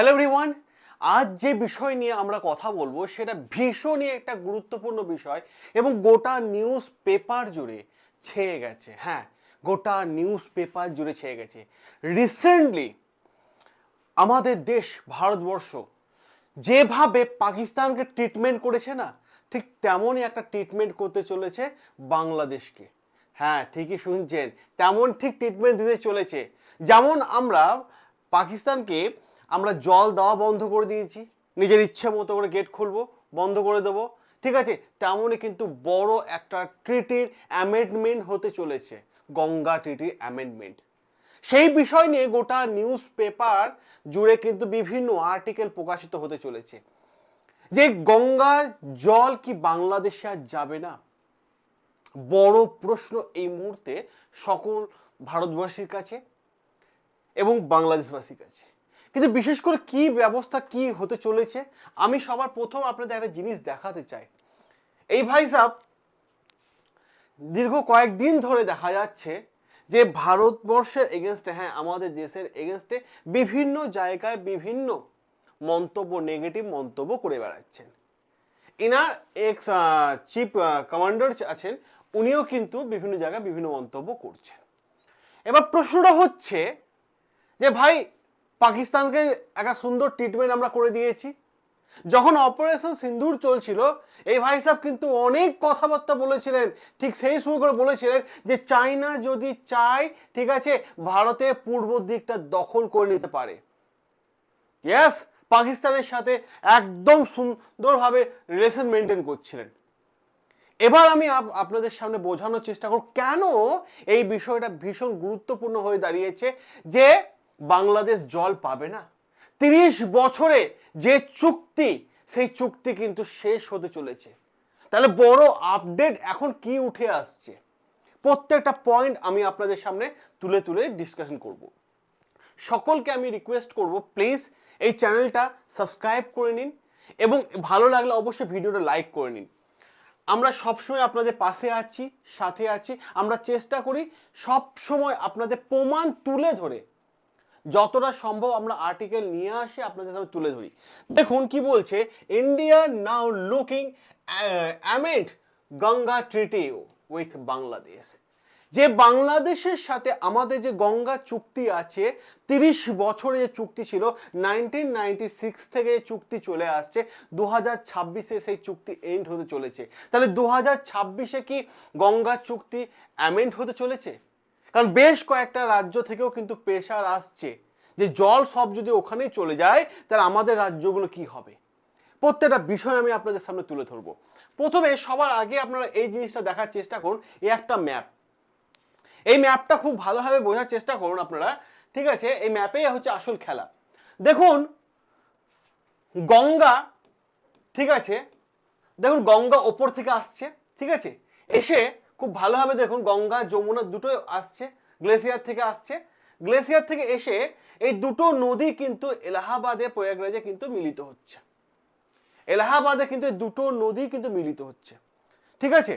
Hello everyone আজ যে বিষয় নিয়ে আমরা কথা বলব, সেটা ভীষণই একটা গুরুত্বপূর্ণ বিষয় এবং গোটা নিউজ পেপার জুড়ে ছেয়ে গেছে। হ্যাঁ গোটা নিউজ পেপার জুড়ে ছেয়ে গেছে। রিসেন্টলি আমাদের দেশ, ভারতবর্ষ, যেভাবে পাকিস্তানকে ট্রিটমেন্ট করেছে না, ঠিক তেমনই একটা ট্রিটমেন্ট করতে চলেছে বাংলাদেশকে। হ্যাঁ ঠিকই শুনছেন, তেমন ঠিক ট্রিটমেন্ট দিতে চলেছে। যেমন আমরা পাকিস্তানকে আমরা জল দেওয়া বন্ধ করে দিয়েছি। নিজের ইচ্ছে মতো করে গেট খুলবো, বন্ধ করে দেবো। ঠিক আছে? তেমনই কিন্তু বড় একটা ট্রিটির অ্যামেন্ডমেন্ট হতে চলেছে। গঙ্গা ট্রিটির অ্যামেন্ডমেন্ট সেই বিষয় নিয়ে গোটা নিউজ পেপার জুড়ে কিন্তু বিভিন্ন আর্টিকেল প্রকাশিত হতে চলেছে। যে গঙ্গার জল কি বাংলাদেশে আর যাবে না? বড় প্রশ্ন এই মুহূর্তে সকল ভারতবাসীর কাছে এবং বাংলাদেশবাসীর কাছে। কিন্তু বিশেষ করে কি ব্যবস্থা, কি হতে চলেছে? আমি সবার প্রথম আপনাদের একটা জিনিস দেখাতে চাই। এই ভাই সাহ দীর্ঘ কয়েকদিন ধরে দেখা যাচ্ছে যে ভারতবর্ষের এগেনস্টে হ্যাঁ আমাদের দেশের এগেনস্টে বিভিন্ন জায়গায় বিভিন্ন মন্তব্য নেগেটিভ মন্তব্য করে বেড়াচ্ছেন। ইনার এক্স চিফ কমান্ডার আছেন, উনিও কিন্তু বিভিন্ন জায়গায় বিভিন্ন মন্তব্য করছেন। এবার প্রশ্নটা হচ্ছে যে ভাই পাকিস্তানকে একটা সুন্দর ট্রিটমেন্ট আমরা করে দিয়েছি। যখন অপারেশন সিন্দুর চলছিল, এই ভাই সাহেব কিন্তু অনেক কথাবার্তা বলেছিলেন, ঠিক সেই শুরু করে বলেছিলেন যে চায়না যদি চায়, ঠিক আছে ভারতের পূর্ব দিকটা দখল করে নিতে পারে। ইয়াস পাকিস্তানের সাথে একদম সুন্দরভাবে রিলেশন মেনটেন করছিলেন। এবার আমি আপ- আপনাদের সামনে বোঝানোর চেষ্টা করব, কেন এই বিষয়টা ভীষণ গুরুত্বপূর্ণ হয়ে দাঁড়িয়েছে যে বাংলাদেশ জল পাবে না। তিরিশ বছরে যে চুক্তি, সেই চুক্তি কিন্তু শেষ হতে চলেছে। তাহলে বড় আপডেট এখন কি উঠে আসছে? প্রত্যেকটা পয়েন্ট আমি আপনাদের সামনে তুলে তুলে ডিসকাশন করব। সকলকে আমি রিকোয়েস্ট করব প্লিজ এই চ্যানেলটা সাবস্ক্রাইব করে নিন এবং ভালো লাগলে অবশ্যই ভিডিওটা লাইক করে নিন। আমরা সবসময় আপনাদের পাশে আছি, সাথে আছি। আমরা চেষ্টা করি সব সময় আপনাদের প্রমাণ তুলে ধরে যতটা সম্ভব আমরা আর্টিকেল নিয়ে আসি, আপনাদের সামনে তুলে ধরি। দেখুন কি বলছে India now looking amend Ganga treaty with Bangladesh যে বাংলাদেশের সাথে আমাদের যে গঙ্গা চুক্তি আছে, তিরিশ বছরে যে চুক্তি ছিল নাইনটিন নাইনটি সিক্স থেকে চুক্তি চলে আসছে দু হাজার ছাব্বিশে সেই চুক্তি এন্ড হতে চলেছে। তাহলে দু হাজার ছাব্বিশে কি গঙ্গা চুক্তি অ্যামেন্ড হতে চলেছে? কারণ বেশ কয়েকটা রাজ্য থেকেও কিন্তু প্রেশার আসছে যে জল সব যদি ওখানেই চলে যায়, তাহলে আমাদের রাজ্যগুলো কি হবে? প্রত্যেকটা বিষয় আমি আপনাদের সামনে তুলে ধরবো। প্রথমে সবার আগে আপনারা এই জিনিসটা দেখার চেষ্টা করুন, এই একটা ম্যাপ এই ম্যাপটা খুব ভালোভাবে বোঝার চেষ্টা করুন আপনারা, ঠিক আছে? এই ম্যাপেই হচ্ছে আসল খেলা। দেখুন, গঙ্গা, ঠিক আছে? দেখুন, গঙ্গা ওপর থেকে আসছে, ঠিক আছে? এসে খুব ভালোভাবে দেখুন, গঙ্গা, যমুনা দুটো আসছে গ্লেসিয়ার থেকে আসছে। গ্লেসিয়ার থেকে এসে এই দুটো নদী কিন্তু এলাহাবাদে, প্রয়াগরাজে কিন্তু মিলিত হচ্ছে। এলাহাবাদে কিন্তু দুটো নদী কিন্তু মিলিত হচ্ছে। ঠিক আছে?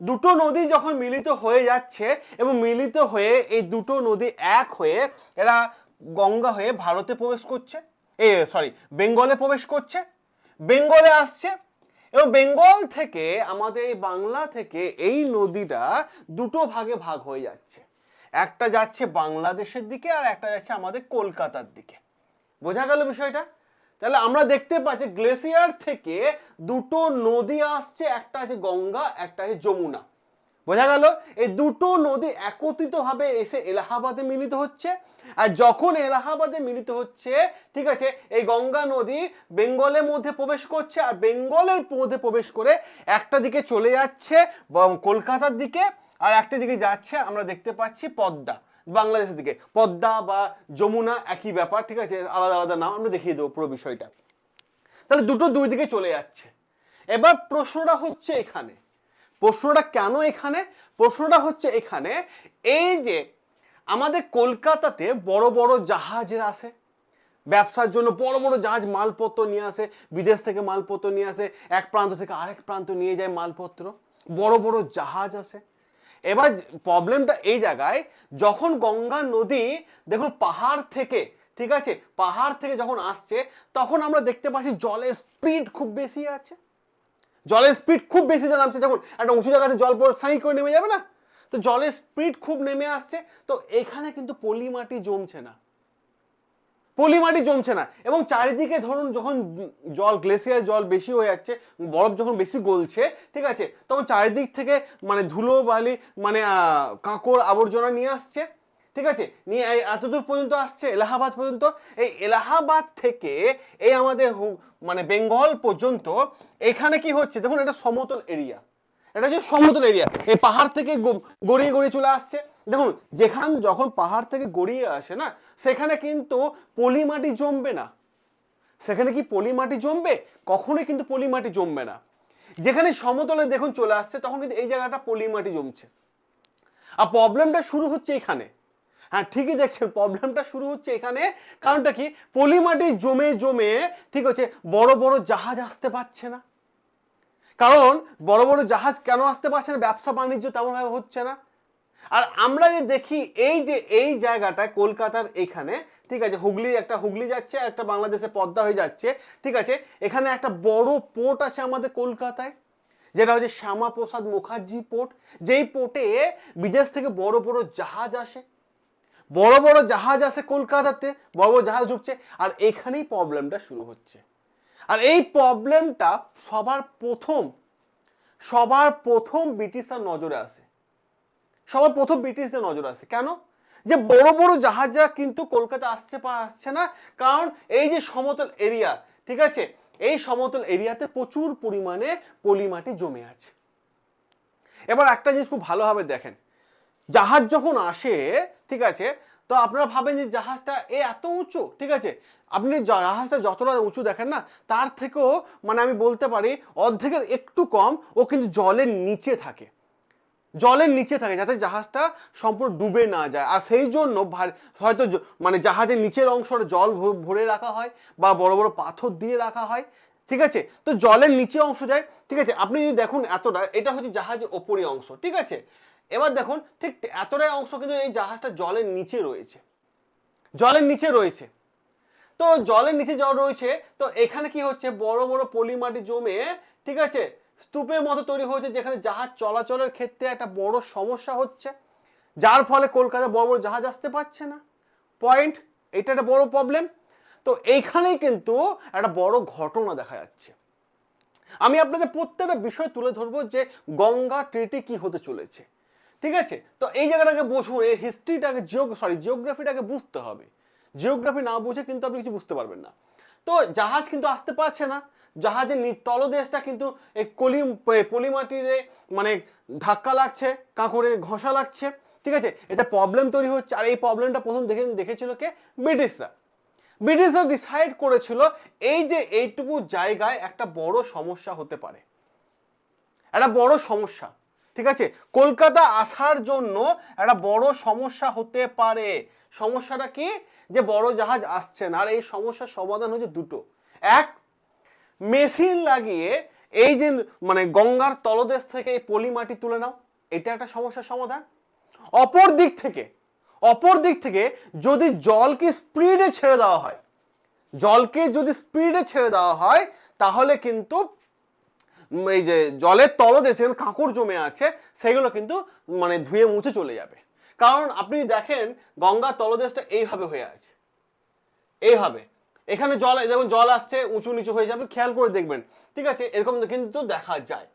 দুটো নদী যখন মিলিত হয়ে যাচ্ছে এবং মিলিত হয়ে এই দুটো নদী এক হয়ে এরা গঙ্গা হয়ে ভারতে প্রবেশ করছে, এ সরি বেঙ্গলে প্রবেশ করছে। বেঙ্গলে আসছে এবং বেঙ্গল থেকে, আমাদের এই বাংলা থেকে এই নদীটা দুটো ভাগে ভাগ হয়ে যাচ্ছে। একটা যাচ্ছে বাংলাদেশের দিকে আর একটা যাচ্ছে আমাদের কলকাতার দিকে। বোঝা গেল বিষয়টা? তাহলে আমরা দেখতে পাচ্ছি গ্লেসিয়ার থেকে দুটো নদী আসছে, একটা আছে গঙ্গা, একটা আছে যমুনা। বোঝা গেল, এই দুটো নদী একত্রিতভাবে এসে এলাহাবাদে মিলিত হচ্ছে। আর যখন এলাহাবাদে মিলিত হচ্ছে, ঠিক আছে, এই গঙ্গা নদী বেঙ্গলের মধ্যে প্রবেশ করছে, আর বেঙ্গলের মধ্যে প্রবেশ করে একটা দিকে চলে যাচ্ছে কলকাতার দিকে, আর একটা দিকে যাচ্ছে, আমরা দেখতে পাচ্ছি পদ্মা, বাংলাদেশের দিকে। পদ্মা বা যমুনা একই ব্যাপার, ঠিক আছে, আলাদা আলাদা নাম, আমরা দেখিয়ে দেবো পুরো বিষয়টা। তাহলে দুটো দুই দিকে চলে যাচ্ছে। এবার প্রশ্নটা হচ্ছে এখানে প্রশ্নটা কেন এখানে? প্রশ্নটা হচ্ছে এখানে, এই যে আমাদের কলকাতাতে বড় বড় জাহাজের আসে। ব্যবসার জন্য বড় বড় জাহাজ মালপত্র নিয়ে আসে, বিদেশ থেকে মালপত্র নিয়ে আসে, এক প্রান্ত থেকে আরেক প্রান্ত নিয়ে যায় মালপত্র। বড় বড় জাহাজ আসে। এবার প্রবলেমটা এই জায়গায়, যখন গঙ্গা নদী, দেখুন পাহাড় থেকে, ঠিক আছে? পাহাড় থেকে যখন আসছে, তখন আমরা দেখতে পাচ্ছি জলের স্পিড খুব বেশি আছে। জলের স্পিড খুব বেশি দিয়ে নামছে। যখন একটা উঁচু জায়গাতে জল পর সাই করে নেমে যাবে না? তো জলের স্পিড খুব নেমে আসছে। তো এখানে কিন্তু পলি মাটি জমছে না। পলি মাটি জমছে না। এবং চারিদিকে ধরুন, যখন জল গ্লেসিয়ার জল বেশি হয়ে যাচ্ছে, বরফ যখন বেশি গলছে, ঠিক আছে? তখন চারিদিক থেকে মানে ধুলো বালি মানে কাঁকড় আবর্জনা নিয়ে আসছে। ঠিক আছে? নিয়ে এই এতদূর পর্যন্ত আসছে, এলাহাবাদ পর্যন্ত। এই এলাহাবাদ থেকে এই আমাদের মানে বেঙ্গল পর্যন্ত এখানে কি হচ্ছে? দেখুন, এটা সমতল এরিয়া। এটা হচ্ছে সমতল এরিয়া। এই পাহাড় থেকে গড়িয়ে গড়িয়ে চলে আসছে। দেখুন, যেখান, যখন পাহাড় থেকে গড়িয়ে আসে না, সেখানে কিন্তু পলি মাটি জমবে না। সেখানে কি পলি মাটি জমবে? কখনোই কিন্তু পলি মাটি জমবে না। যেখানে সমতলে দেখুন চলে আসছে, তখন কিন্তু এই জায়গাটা পলি মাটি জমছে। আর প্রবলেমটা শুরু হচ্ছে এখানে। হ্যাঁ ঠিকই দেখছেন প্রবলেমটা শুরু হচ্ছে এখানে। কারণটা কি? পলি মাটি জমে জমে, ঠিক আছে, বড় বড় জাহাজ আসতে পারছে না। কারণ বড় বড় জাহাজ কেন আসতে পারছে না? ব্যবসা বাণিজ্য তেমনভাবে হচ্ছে না। আর আমরা যে দেখি এই যে, এই জায়গাটায় কলকাতার এখানে, ঠিক আছে, হুগলি, একটা হুগলি যাচ্ছে একটা বাংলাদেশে পদ্মা হয়ে যাচ্ছে, ঠিক আছে, এখানে একটা বড় পোর্ট আছে আমাদের কলকাতায়, যেটা হচ্ছে শ্যামাপ্রসাদ মুখার্জি পোর্ট যেই পোর্টে বিদেশ থেকে বড় বড় জাহাজ আসে। বড় বড় জাহাজ আসে কলকাতাতে, বড় বড় জাহাজ ঢুকছে, আর এখানেই প্রবলেমটা শুরু হচ্ছে। আর এই প্রবলেমটা সবার প্রথম সবার প্রথম ব্রিটিশার নজরে আসে। সবার প্রথম ব্রিটিশদের নজরে আসে। কেন? যে বড় বড় জাহাজরা কিন্তু কলকাতা আসছে বা আসছে না, কারণ এই যে সমতল এরিয়া ঠিক আছে? এই সমতল এরিয়াতে প্রচুর পরিমাণে পলিমাটি জমে আছে। এবার একটা জিনিস খুব ভালোভাবে দেখেন। জাহাজ যখন আসে, ঠিক আছে, তো আপনারা ভাবেন যে জাহাজটা এ এত উঁচু, ঠিক আছে? আপনি জাহাজটা যতটা উঁচু দেখেন না, তার থেকেও মানে আমি বলতে পারি, অর্ধেকের একটু কম, ও কিন্তু জলের নিচে থাকে। জলের নিচে থাকে, যাতে জাহাজটা সম্পূর্ণ ডুবে না যায়। আর সেই জন্য হয়তো মানে জাহাজের নিচের অংশটা জল ভরে রাখা হয়, বা বড় বড় পাথর দিয়ে রাখা হয়, ঠিক আছে? তো জলের নিচে অংশ যায়, ঠিক আছে? আপনি যদি দেখুন এতটা, এটা হচ্ছে জাহাজের ওপরে অংশ, ঠিক আছে? এবার দেখুন, ঠিক এতটাই অংশ কিন্তু এই জাহাজটা জলের নিচে রয়েছে। জলের নিচে রয়েছে। তো জলের নিচে জল রয়েছে, তো এখানে কি হচ্ছে? বড় বড় পলি মাটি জমে, ঠিক আছে, স্তূপের মতো তৈরি হয়েছে, যেখানে জাহাজ চলাচলের ক্ষেত্রে একটা বড় সমস্যা হচ্ছে। যার ফলে কলকাতা বড় বড় জাহাজ আসতে পারছে না। পয়েন্ট এটা একটা বড় প্রবলেম তো এইখানেই কিন্তু একটা বড় ঘটনা দেখা যাচ্ছে। আমি আপনাদের প্রত্যেকটা বিষয় তুলে ধরবো যে গঙ্গা ট্রিটি কি হতে চলেছে। ঠিক আছে? তো এই জায়গাটাকে বুঝুন এই হিস্ট্রিটাকে জিও সরি জিওগ্রাফিটাকে বুঝতে হবে। জিওগ্রাফি না বুঝে কিন্তু আপনি কিছু বুঝতে পারবেন না। তো জাহাজ কিন্তু আসতে পারছে না। জাহাজের তলদেশটা কিন্তু এই কলি পলিমাটিরে মানে ধাক্কা লাগছে, কাঁকড়ে ঘষা লাগছে। ঠিক আছে? এটা প্রবলেম তৈরি হচ্ছে। আর এই প্রবলেমটা প্রথম দেখে দেখেছিল কে? ব্রিটিশরা ব্রিটিশরা ডিসাইড করেছিল এই যে এইটুকু জায়গায় একটা বড় সমস্যা হতে পারে। একটা বড় সমস্যা। ঠিক আছে? কলকাতা আসার জন্য একটা বড় সমস্যা হতে পারে। সমস্যাটা কি? যে বড় জাহাজ আসছে না, আর এই সমস্যার সমাধান হচ্ছে দুটো। এক, মেশিন লাগিয়ে এই যে মানে গঙ্গার তলদেশ থেকে এই পলি মাটি তুলে নাও, এটা একটা সমস্যার সমাধান। অপর দিক থেকে, অপর দিক থেকে যদি জলকে স্পিডে ছেড়ে দেওয়া হয়, জলকে যদি স্পিডে ছেড়ে দেওয়া হয়, তাহলে কিন্তু এই যে জলের তলদেশে, যেখানে কাঁকড় জমে আছে, সেগুলো কিন্তু মানে ধুয়ে মুছে চলে যাবে। কারণ আপনি দেখেন, গঙ্গার তলদেশটা এইভাবে হয়ে আছে। এইভাবে। এখানে জল যেমন জল আসছে, উঁচু নিচু হয়ে যাবে, খেয়াল করে দেখবেন। ঠিক আছে? এরকম কিন্তু দেখা যায়।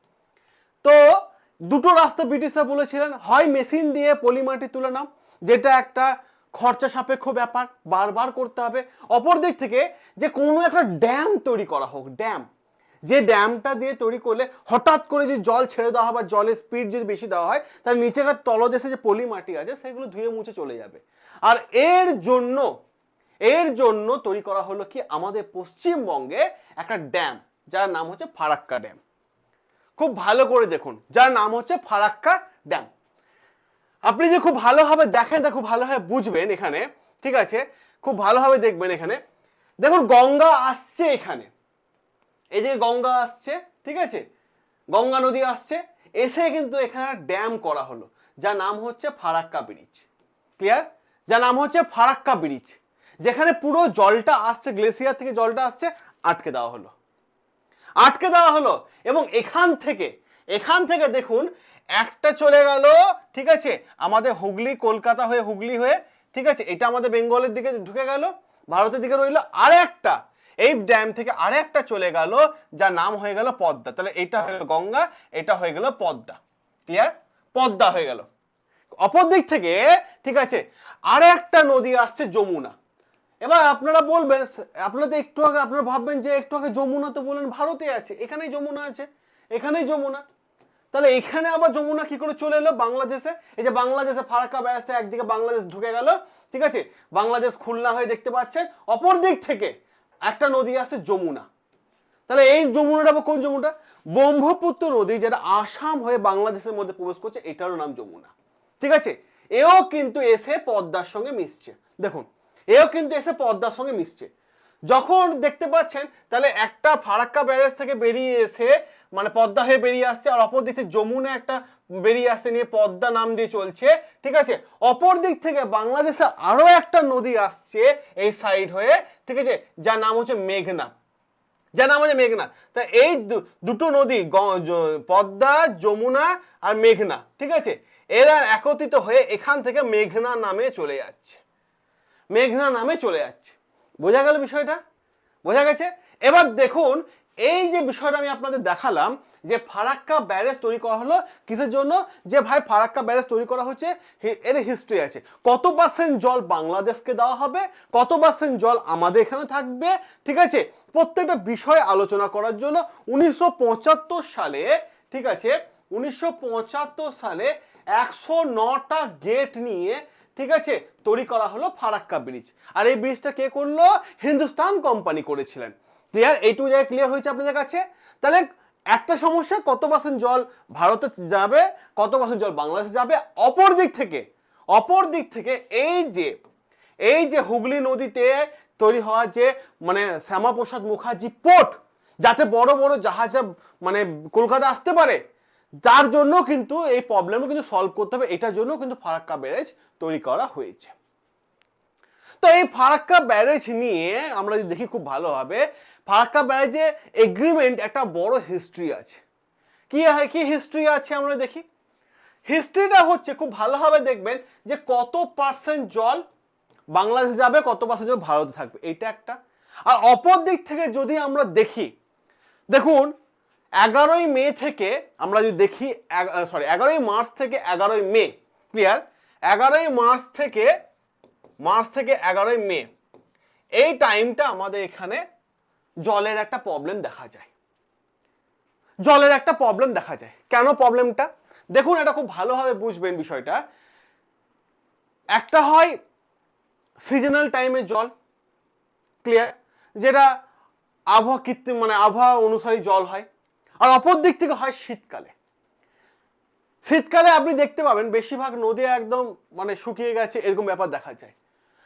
তো, দুটো রাস্তা ব্রিটিশরা বলেছিলেন, হয় মেশিন দিয়ে পলিমাটি তুলে নাও, যেটা একটা খরচা সাপেক্ষ ব্যাপার, বারবার করতে হবে। অপর দিক থেকে, যে কোনো একটা ড্যাম তৈরি করা হোক, ড্যাম। যে ড্যামটা দিয়ে তৈরি করলে হঠাৎ করে যদি জল ছেড়ে দেওয়া হয় বা জলের স্পিড যদি বেশি দেওয়া হয়, তাহলে নিচেকার তলদেশে যে পলি মাটি আছে সেগুলো ধুয়ে মুছে চলে যাবে। আর এর জন্য এর জন্য তৈরি করা হলো কি আমাদের পশ্চিমবঙ্গে একটা ড্যাম, যার নাম হচ্ছে ফারাক্কা ড্যাম। খুব ভালো করে দেখুন, যার নাম হচ্ছে ফারাক্কা ড্যাম। আপনি যে খুব ভালোভাবে দেখেন তা খুব ভালোভাবে বুঝবেন এখানে, ঠিক আছে? খুব ভালোভাবে দেখবেন এখানে। দেখুন, গঙ্গা আসছে এখানে। যে গঙ্গা আসছে, ঠিক আছে? গঙ্গা নদী আসছে, এসে কিন্তু এখানে ড্যাম করা হলো, যার নাম হচ্ছে ফারাক্কা ব্রিজ ক্লিয়ার যার নাম হচ্ছে ফারাক্কা ব্রিজ যেখানে পুরো জলটা আসছে গ্লেসিয়ার থেকে জলটা আসছে, আটকে দেওয়া হলো। আটকে দেওয়া হলো, এবং এখান থেকে এখান থেকে দেখুন, একটা চলে গেল, ঠিক আছে? আমাদের হুগলি, কলকাতা হয়ে হুগলি হয়ে, ঠিক আছে? এটা আমাদের বেঙ্গলের দিকে ঢুকে গেল, ভারতের দিকে রইল আর একটা এই ড্যাম থেকে আর একটা চলে গেল, যার নাম হয়ে গেল পদ্মা। তাহলে এটা হয়ে গেল গঙ্গা, এটা হয়ে গেল পদ্মা। ক্লিয়ার পদ্মা হয়ে গেল। অপর দিক থেকে, ঠিক আছে আর একটা নদী আসছে যমুনা। এবার আপনারা বলবেন, আপনারা তো একটু আগে, আপনারা ভাববেন যে একটু আগে যমুনা তো বলেন ভারতে আছে, এখানেই যমুনা আছে, এখানেই যমুনা। তাহলে এখানে আবার যমুনা কি করে চলে এলো? বাংলাদেশে। এই যে বাংলাদেশে ফারাক্কা ব্যারাজে একদিকে বাংলাদেশ ঢুকে গেল, ঠিক আছে, বাংলাদেশ খুলনা হয়ে দেখতে পাচ্ছেন। অপর দিক থেকে একটা নদী আছে যমুনা। তাহলে এই যমুনাটা কোন যমুনাটা? ব্রহ্মপুত্র নদী, যেটা আসাম হয়ে বাংলাদেশের মধ্যে প্রবেশ করছে, এটারও নাম যমুনা। ঠিক আছে? এও কিন্তু এসে পদ্মার সঙ্গে মিশছে। দেখুন, এও কিন্তু এসে পদ্মার সঙ্গে মিশছে। যখন দেখতে পাচ্ছেন, তাহলে একটা ফারাক্কা ব্যারেজ থেকে বেরিয়ে এসে মানে পদ্মা হয়ে বেরিয়ে আসছে, আর অপর দিক থেকে যমুনা একটা বেরিয়ে আসছে নিয়ে পদ্মা নাম দিয়ে চলছে, ঠিক আছে? অপর দিক থেকে বাংলাদেশে আরও একটা নদী আসছে এই সাইড হয়ে, ঠিক আছে? যার নাম হচ্ছে মেঘনা। যার নাম হচ্ছে মেঘনা। তা এই দুটো নদী পদ্মা, যমুনা আর মেঘনা, ঠিক আছে? এরা একত্রিত হয়ে এখান থেকে মেঘনা নামে চলে যাচ্ছে। মেঘনা নামে চলে যাচ্ছে। বোঝা গেল বিষয়টা? বোঝা গেছে? এবার দেখুন, এই যে বিষয়টা আমি আপনাদের দেখালাম, যে ফারাক্কা ব্যারেজ তৈরি করা হলো কিসের জন্য? যে ভাই, ফারাক্কা ব্যারেজ তৈরি করা হচ্ছে এর হিস্ট্রি আছে। কত পার্সেন্ট জল বাংলাদেশকে দেওয়া হবে? কত পার্সেন্ট জল আমাদের এখানে থাকবে? ঠিক আছে? প্রত্যেকটা বিষয় আলোচনা করার জন্য উনিশশো পঁচাত্তর সালে, ঠিক আছে? উনিশশো পঁচাত্তর সালে একশো নটা গেট নিয়ে ঠিক আছে? তৈরি করা হলো ফারাক্কা ব্রিজ। আর এই ব্রিজটা কে করল? হিন্দুস্তান কোম্পানি করেছিলেন। ক্লিয়ার? এইটুকু জায়গায় ক্লিয়ার হয়েছে আপনাদের কাছে? তাহলে একটা সমস্যা, কত পার্সেন্ট জল ভারতে যাবে, কত পার্সেন্ট জল বাংলাদেশে যাবে? অপর দিক থেকে, অপর দিক থেকে এই যে এই যে হুগলি নদীতে তৈরি হওয়া যে মানে শ্যামাপ্রসাদ মুখার্জি পোর্ট, যাতে বড় বড় জাহাজে মানে কলকাতা আসতে পারে যার জন্য কিন্তু এই প্রবলেমও কিন্তু সলভ করতে হবে, এটার জন্য কিন্তু ফারাক্কা ব্যারেজ তৈরি করা হয়েছে। তো এই ফারাক্কা ব্যারেজ নিয়ে আমরা যদি দেখি খুব ভালোভাবে ফারাক্কা ব্যারেজে এগ্রিমেন্ট একটা বড় হিস্ট্রি আছে। কি হয় কি হিস্ট্রি আছে আমরা দেখি? হিস্ট্রিটা হচ্ছে, খুব ভালোভাবে দেখবেন, যে কত পার্সেন্ট জল বাংলাদেশ যাবে, কত পার্সেন্ট জল ভারতে থাকবে, এটা একটা। আর অপর দিক থেকে যদি আমরা দেখি, দেখুন এগারোই মে থেকে আমরা যদি দেখি সরি এগারোই মার্চ থেকে এগারোই মে ক্লিয়ার এগারোই মার্চ থেকে মার্চ থেকে এগারোই মে, এই টাইমটা আমাদের এখানে জলের একটা প্রবলেম দেখা যায়। জলের একটা প্রবলেম দেখা যায়। কেন প্রবলেমটা দেখুন, এটা খুব ভালোভাবে বুঝবেন বিষয়টা। একটা হয় সিজনাল টাইমে জল ক্লিয়ার যেটা আবহাওয়া কৃত্রিম মানে আবহাওয়া অনুসারী জল হয়। আর অপর দিক থেকে হয় শীতকালে। শীতকালে আপনি দেখতে পাবেন বেশিরভাগ নদী একদম মানে শুকিয়ে গেছে, এরকম ব্যাপার দেখা যায়।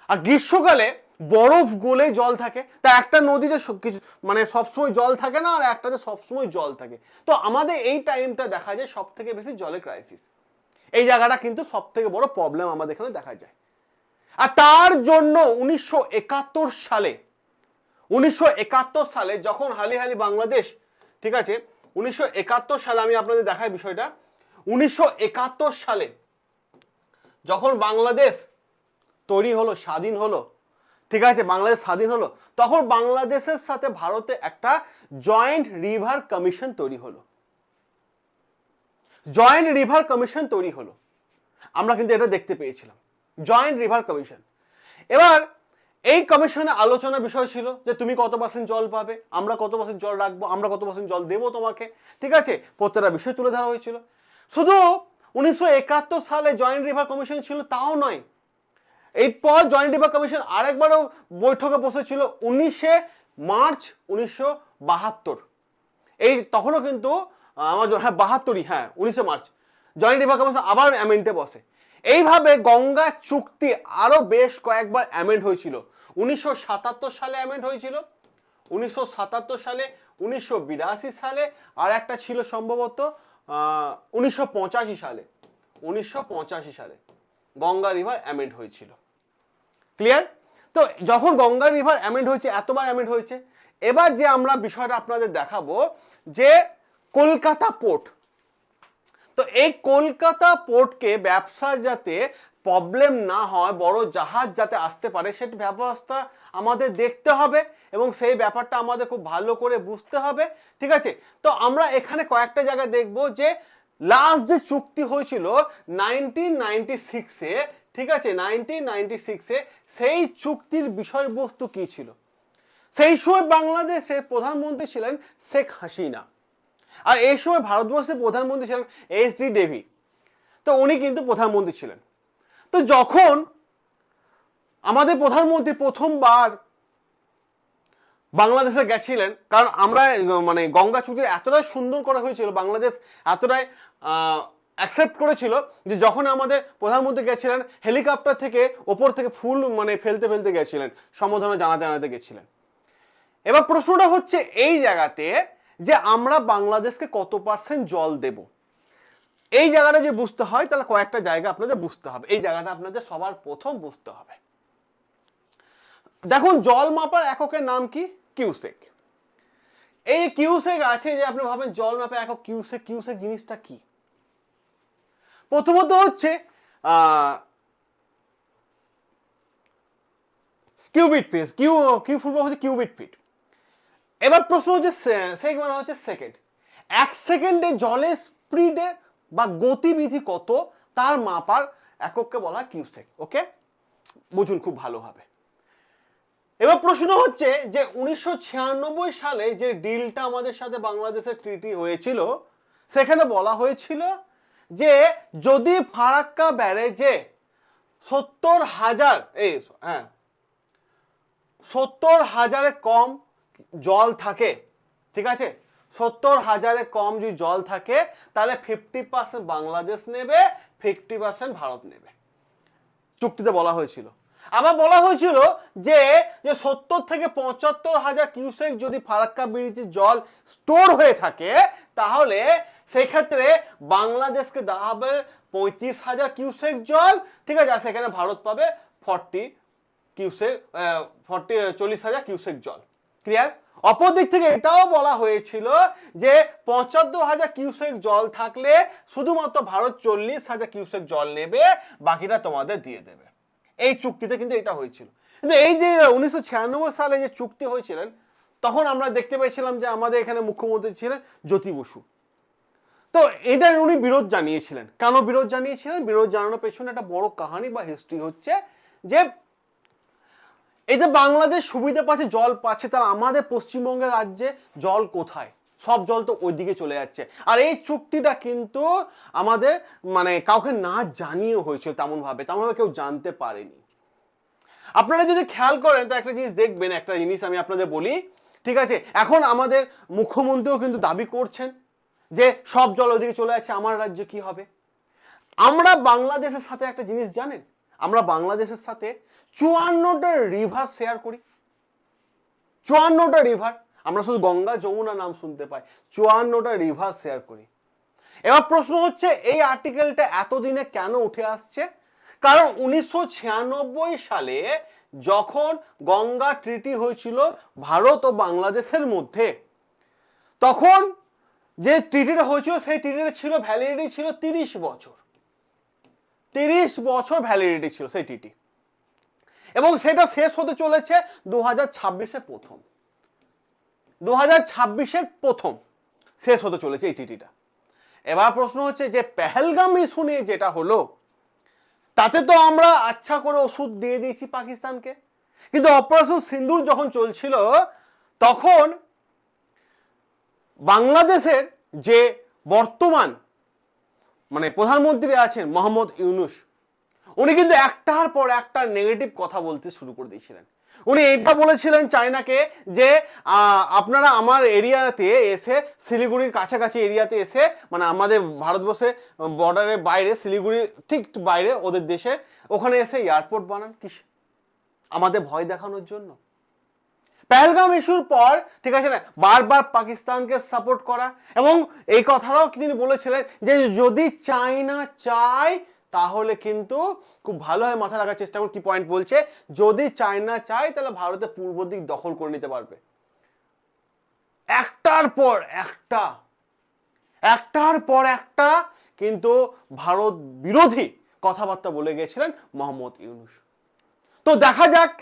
আর গ্রীষ্মকালে বরফ গলে জল থাকে, তা একটা নদীতে কিছু মানে সবসময় জল থাকে না, আর একটাতে সবসময় জল থাকে। তো আমাদের এই টাইমটা দেখা যায় সব থেকে বেশি জলের ক্রাইসিস এই জায়গাটা কিন্তু সব থেকে বড় প্রবলেম আমাদের এখানে দেখা যায়। আর তার জন্য উনিশশো একাত্তর সালে, উনিশশো একাত্তর সালে যখন হালি হালি বাংলাদেশ, ঠিক আছে উনিশশো একাত্তর সালে আমি আপনাদের দেখাই বিষয়টা। উনিশশো একাত্তর সালে যখন বাংলাদেশ তৈরি হলো, স্বাধীন হলো, ঠিক আছে, বাংলাদেশ স্বাধীন হলো, তখন বাংলাদেশের সাথে ভারতে একটা জয়েন্ট রিভার কমিশন তৈরি হলো। জয়েন্ট রিভার কমিশন তৈরি হলো। আমরা কিন্তু এটা দেখতে পেয়েছিলাম। জয়েন্ট রিভার কমিশন এবার এই কমিশনে আলোচনা বিষয় ছিল যে তুমি কত পার্সেন্ট জল পাবে, আমরা কত পার্সেন্ট জল রাখব, আমরা কত পার্সেন্ট জল দেবো তোমাকে, ঠিক আছে? প্রত্যেকটা বিষয় তুলে ধরা হয়েছিল। শুধু উনিশশো একাত্তর সালে জয়েন্ট রিভার কমিশন ছিল, তাও নয়। এরপর জয়েন্ট রিভার কমিশন আরেকবারও বৈঠকে বসেছিল, উনিশে মার্চ উনিশশো বাহাত্তর। এই তখনও কিন্তু আমার হ্যাঁ বাহাত্তরই হ্যাঁ উনিশে মার্চ। জয়েন্ট রিভার কমিশন আবার অ্যামেন্টে বসে। এইভাবে গঙ্গা চুক্তি আরও বেশ কয়েকবার অ্যামেন্ড হয়েছিল। উনিশশো সাতাত্তর সালে অ্যামেন্ড হয়েছিল, উনিশশো সাতাত্তর সালে, উনিশশো বিরাশি সালে, আর একটা ছিল সম্ভবত উনিশশো পঁচাশি সালে, উনিশশো পঁচাশি সালে গঙ্গা রিভার অ্যামেন্ড হয়েছিল। ক্লিয়ার তো যখন গঙ্গা রিভার অ্যামেন্ড হয়েছে, এতবার অ্যামেন্ড হয়েছে, এবার যে আমরা বিষয়টা আপনাদের দেখাবো যে কলকাতা পোর্ট তো এই কলকাতা পোর্টকে ব্যবসা যাতে প্রবলেম না হয়, বড় জাহাজ যাতে আসতে পারে, সেটা ব্যবস্থা আমাদের দেখতে হবে এবং সেই ব্যাপারটা আমাদের খুব ভালো করে বুঝতে হবে, ঠিক আছে? তো আমরা এখানে কয়েকটা জায়গায় দেখব যে লাস্ট যে চুক্তি হয়েছিল নাইনটিন নাইনটি সিক্সে ঠিক আছে? নাইনটিন নাইনটি সিক্সে সেই চুক্তির বিষয়বস্তু কি ছিল? সেই সময় বাংলাদেশে প্রধানমন্ত্রী ছিলেন শেখ হাসিনা। আর এই সময় ভারতবর্ষের প্রধানমন্ত্রী ছিলেন এইচ ডি ডেভি তো উনি কিন্তু প্রধানমন্ত্রী ছিলেন। তো যখন আমাদের প্রধানমন্ত্রী প্রথমবার বাংলাদেশে গেছিলেন, কারণ আমরা মানে গঙ্গা চুক্তি এতটাই সুন্দর করা হয়েছিল, বাংলাদেশ এতটাই অ্যাকসেপ্ট করেছিল যে যখন আমাদের প্রধানমন্ত্রী গেছিলেন হেলিকপ্টার থেকে ওপর থেকে ফুল মানে ফেলতে ফেলতে গেছিলেন, সম্বোধনা জানাতে জানাতে গেছিলেন। এবার প্রশ্নটা হচ্ছে এই জায়গাতে যে আমরা বাংলাদেশকে কত পার্সেন্ট জল দেব? এই জায়গাটা যে বুঝতে হয়, তাহলে কয়েকটা জায়গা আপনাদের বুঝতে হবে। এই জায়গাটা আপনাদের সবার প্রথম বুঝতে হবে। দেখুন, জল মাপার এককের নাম কি? কিউসেক। এই কিউসেক আছে যে আপনি ভাবেন জল মাপে একক কিউসেক। কিউসেক জিনিসটা কি? প্রথমত হচ্ছে qubit fit. Q Q football হচ্ছে কিউবিট ফিট। এবার প্রশ্ন হচ্ছে সেক মানে হচ্ছে সেকেন্ড এক সেকেন্ডে জলের স্পিডে বা গতিবিধি কত? তার মাপার একককে বলা কিউসেক, ওকে? বুঝুন খুব ভালোভাবে। এবার প্রশ্ন হচ্ছে যে উনিশশো ছিয়ানব্বই সালে যে ডিলটা আমাদের সাথে বাংলাদেশের ট্রিটি হয়েছিল, সেখানে বলা হয়েছিল যে যদি ফারাক্কা ব্যারেজে সত্তর হাজার, এই হ্যাঁ সত্তর হাজারে কম জল থাকে, ঠিক আছে? সত্তর হাজারে কম যদি জল থাকে, তাহলে ফিফটি পার্সেন্ট বাংলাদেশ নেবে ফিফটি পার্সেন্ট ভারত নেবে। চুক্তিতে বলা হয়েছিল। আবার বলা হয়েছিল যে যে সত্তর থেকে পঁচাত্তর হাজার কিউসেক যদি ফারাক্কা ব্রিজে জল স্টোর হয়ে থাকে, তাহলে সেই ক্ষেত্রে বাংলাদেশকে দেওয়া হবে পঁয়ত্রিশ হাজার কিউসেক জল, ঠিক আছে? সেখানে ভারত পাবে ফর্টি কিউসেক ফর্টি চল্লিশ হাজার কিউসেক জল। ক্লিয়ার অপর দিক থেকে এটাও বলা হয়েছিল যে পঁচাত্তর হাজার কিউসেক জল থাকলে শুধুমাত্র ভারত চল্লিশ হাজার কিউসেক জল নেবে, বাকিটা তোমাদের দিয়ে দেবে। এই চুক্তিতে কিন্তু এটা হয়েছিল। কিন্তু এই যে উনিশশো ছিয়ানব্বই সালে যে চুক্তি হয়েছিলেন, তখন আমরা দেখতে পেয়েছিলাম যে আমাদের এখানে মুখ্যমন্ত্রী ছিলেন জ্যোতি বসু। তো এটার উনি বিরোধ জানিয়েছিলেন। কেন বিরোধ জানিয়েছিলেন? বিরোধ জানানোর পেছনে একটা বড় কাহানি বা হিস্ট্রি হচ্ছে যে যে বাংলাদেশ সুবিধা পাচ্ছে, জল পাচ্ছে তার আমাদের পশ্চিমবঙ্গের রাজ্যে জল কোথায়? সব জল তো ওইদিকে চলে যাচ্ছে। আর এই চুক্তিটা কিন্তু আমাদের মানে কাউকে না জানিয়ে হয়েছিল তেমনভাবে তেমনভাবে কেউ জানতে পারেনি। আপনারা যদি খেয়াল করেন, তো একটা জিনিস দেখবেন, একটা জিনিস আমি আপনাদের বলি, ঠিক আছে? এখন আমাদের মুখ্যমন্ত্রীও কিন্তু দাবি করছেন যে সব জল ওদিকে চলে যাচ্ছে, আমার রাজ্যে কি হবে? আমরা বাংলাদেশের সাথে একটা জিনিস জানেন? আমরা বাংলাদেশের সাথে চুয়ান্নটা রিভার শেয়ার করি। চুয়ান্নটা রিভার আমরা শুধু গঙ্গা যমুনা নাম শুনতে পাই। চুয়ান্নটা রিভার শেয়ার করি। এবার প্রশ্ন হচ্ছে, এই আর্টিকেলটা এতদিনে কেন উঠে আসছে? কারণ উনিশশো ছিয়ানব্বই সালে যখন গঙ্গা ট্রিটি হয়েছিল ভারত ও বাংলাদেশের মধ্যে, তখন যে ট্রিটিটা হয়েছিল, সেই ট্রিটিটা ছিল ভ্যালিডিটি ছিল তিরিশ বছর। তিরিশ বছর ভ্যালিডিটি ছিল সেই টিটি এবং সেটা শেষ হতে চলেছে দু হাজার ছাব্বিশের প্রথম। দু হাজার ছাব্বিশের প্রথম শেষ হতে চলেছে এই টিটিটা এবার প্রশ্ন হচ্ছে যে পেহেলগাম ইস্যু নিয়ে যেটা হলো, তাতে তো আমরা আচ্ছা করে ওষুধ দিয়ে দিয়েছি পাকিস্তানকে। কিন্তু অপারেশন সিন্দুর যখন চলছিল, তখন বাংলাদেশের যে বর্তমান মানে প্রধানমন্ত্রী আছেন মোহাম্মদ ইউনুস। উনি কিন্তু একটার পর একটা নেগেটিভ কথা বলতে শুরু করে দিয়েছিলেন। উনি এইটা বলেছিলেন চায়নাকে যে আপনারা আমার এরিয়াতে এসে শিলিগুড়ির কাছাকাছি এরিয়াতে এসে মানে আমাদের ভারতবর্ষে বর্ডারের বাইরে, শিলিগুড়ির ঠিক বাইরে ওদের দেশে, ওখানে এসে এয়ারপোর্ট বানান কিসে? আমাদের ভয় দেখানোর জন্য। পেহেলগাম ইস্যুর পর, ঠিক আছে না, বারবার পাকিস্তানকে সাপোর্ট করা এবং এই কথাটাও তিনি বলেছিলেন যে যদি চায়না চায়, তাহলে কিন্তু খুব ভালোভাবে মাথা রাখার চেষ্টা করুন। কি পয়েন্ট বলছে? যদি চায়না চায়, তাহলে ভারতের পূর্ব দিক দখল করে নিতে পারবে। একটার পর একটা, একটার পর একটা কিন্তু ভারত বিরোধী কথাবার্তা বলে গেছিলেন মোহাম্মদ ইউনুস। তো দেখা যাক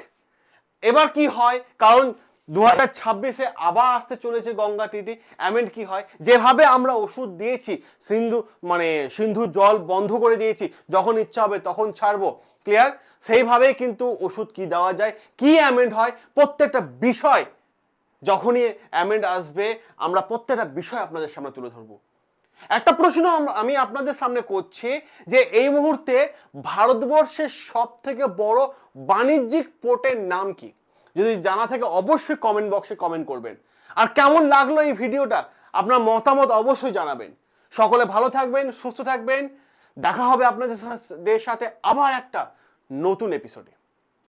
এবার কি হয়? কারণ দু হাজার ছাব্বিশে আবার আসতে চলেছে গঙ্গা টিটি। অ্যামেন্ড কি হয়? যেভাবে আমরা ওষুধ দিয়েছি, সিন্ধু মানে সিন্ধু জল বন্ধ করে দিয়েছি, যখন ইচ্ছা হবে তখন ছাড়বো। ক্লিয়ার সেইভাবেই কিন্তু ওষুধ কি দেওয়া যায়? কি অ্যামেন্ড হয়? প্রত্যেকটা বিষয় যখনই অ্যামেন্ড আসবে, আমরা প্রত্যেকটা বিষয় আপনাদের সামনে তুলে ধরবো। একটা প্রশ্ন আম- আপনাদের সামনে করছি যে এই মুহূর্তে ভারতবর্ষের সব থেকে বড় বাণিজ্যিক পোর্টের নাম কি? যদি জানা থাকে অবশ্যই কমেন্ট বক্সে কমেন্ট করবেন। আর কেমন লাগল এই ভিডিওটা? আপনার মতামত অবশ্যই জানাবেন। সকলে ভালো থাকবেন, সুস্থ থাকবেন। দেখা হবে আপনাদের সাথে আবার একটা নতুন এপিসোডে